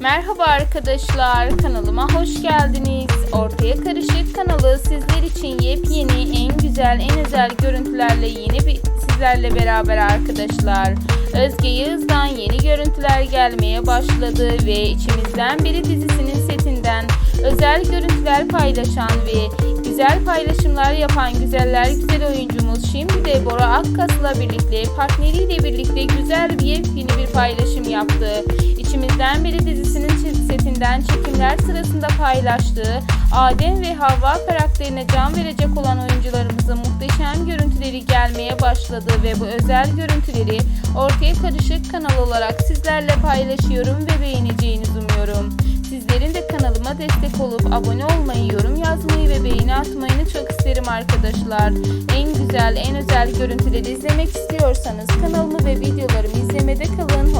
Merhaba arkadaşlar, kanalıma hoş geldiniz. Ortaya Karışık kanalı sizler için yepyeni, en güzel, en özel görüntülerle yeni bir sizlerle beraber arkadaşlar. Özge Yağız'dan yeni görüntüler gelmeye başladı ve içimizden biri dizisinin setinden özel görüntüler paylaşan ve güzel paylaşımlar yapan güzeller güzel oyuncumuz şimdi de Bora Akkas'la birlikte partneriyle birlikte güzel bir yepyeni bir paylaşım yaptı. İçimizden biri dizisinin setinden çekimler sırasında paylaştığı Adem ve Havva karakterine can verecek olan oyuncularımızın muhteşem görüntüleri gelmeye başladı ve bu özel görüntüleri ortaya karışık kanal olarak sizlerle paylaşıyorum ve beğeneceğinizi umuyorum. Sizlerin de kanalıma destek olup abone olmayı, yorum yazmayı ve beğeni atmayı çok isterim arkadaşlar. En güzel, en özel görüntüleri izlemek istiyorsanız kanalımı ve videolarımı izlemede kalın.